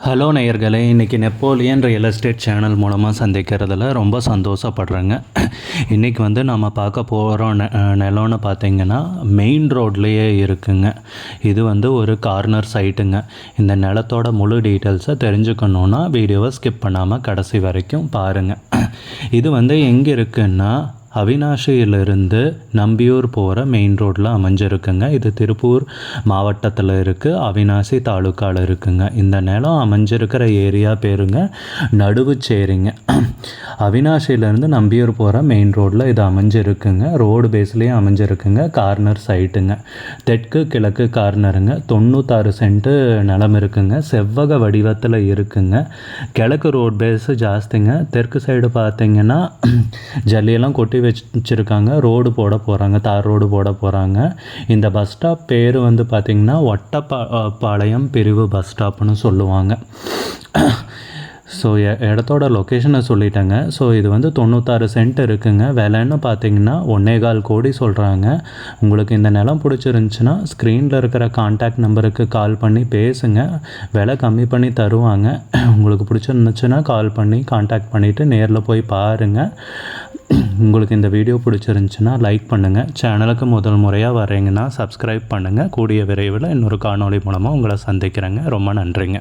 Hello நேயர்களே இன்றைக்கி Napoleon real estate channel மூலமாக சந்திக்கிறதுல ரொம்ப சந்தோஷப்படுறேங்க. இன்றைக்கி வந்து நம்ம பார்க்க போகிற நெ நிலம்னு பார்த்தீங்கன்னா மெயின் ரோட்லேயே இருக்குங்க. இது வந்து ஒரு கார்னர் சைட்டுங்க இந்த நிலத்தோட முழு டீட்டெயில்ஸை தெரிஞ்சுக்கணுன்னா வீடியோவை ஸ்கிப் பண்ணாமல் கடைசி வரைக்கும் பாருங்கள் இது வந்து எங்கே இருக்குன்னா அவினாஷியிலிருந்து நம்பியூர் போகிற மெயின் ரோட்டில் அமைஞ்சிருக்குங்க. இது திருப்பூர் மாவட்டத்தில் இருக்குது அவினாசி தாலுக்காவில் இருக்குங்க. இந்த நிலம் அமைஞ்சிருக்கிற ஏரியா பேருங்க நடுவுச்சேரிங்க. அவினாஷியிலேருந்து நம்பியூர் போகிற மெயின் ரோட்டில் இது அமைஞ்சிருக்குங்க. ரோடு பேஸ்லேயும் அமைஞ்சிருக்குங்க. கார்னர் சைட்டுங்க தெற்கு கிழக்கு கார்னருங்க தொண்ணூத்தாறு சென்ட்டு நிலம் இருக்குங்க. செவ்வக வடிவத்தில் இருக்குங்க. கிழக்கு ரோட் பேஸு ஜாஸ்திங்க. தெற்கு சைடு பார்த்தீங்கன்னா ஜல்லியெல்லாம் கொட்டி வச்சுருக்காங்க. ரோடு போட போகிறாங்க தார் ரோடு போட போகிறாங்க இந்த பஸ் ஸ்டாப் பேர் வந்து பார்த்திங்கன்னா ஒட்டப்பா பாளையம் பிரிவு பஸ் ஸ்டாப்னு சொல்லுவாங்க. ஸோ இடத்தோட லொக்கேஷனை சொல்லிட்டேங்க. ஸோ இது வந்து தொண்ணூத்தாறு சென்ட் இருக்குங்க. விலைன்னு பார்த்தீங்கன்னா ஒன்னே கால் கோடி சொல்கிறாங்க உங்களுக்கு இந்த நிலம் பிடிச்சிருந்துச்சின்னா ஸ்க்ரீனில் இருக்கிற காண்டாக்ட் நம்பருக்கு கால் பண்ணி பேசுங்க. விலை கம்மி பண்ணி தருவாங்க. உங்களுக்கு பிடிச்சிருந்துச்சுன்னா கால் பண்ணி காண்டாக்ட் பண்ணிவிட்டு நேரில் போய் பாருங்கள் உங்களுக்கு இந்த வீடியோ பிடிச்சிருந்துச்சுன்னா லைக் பண்ணுங்கள் சேனலுக்கு முதல் முறையாக வரீங்கன்னா சப்ஸ்கிரைப் பண்ணுங்கள் கூடிய விரைவில் இன்னொரு காணொளி மூலமாக உங்களை சந்திக்கிறேங்க. ரொம்ப நன்றிங்க.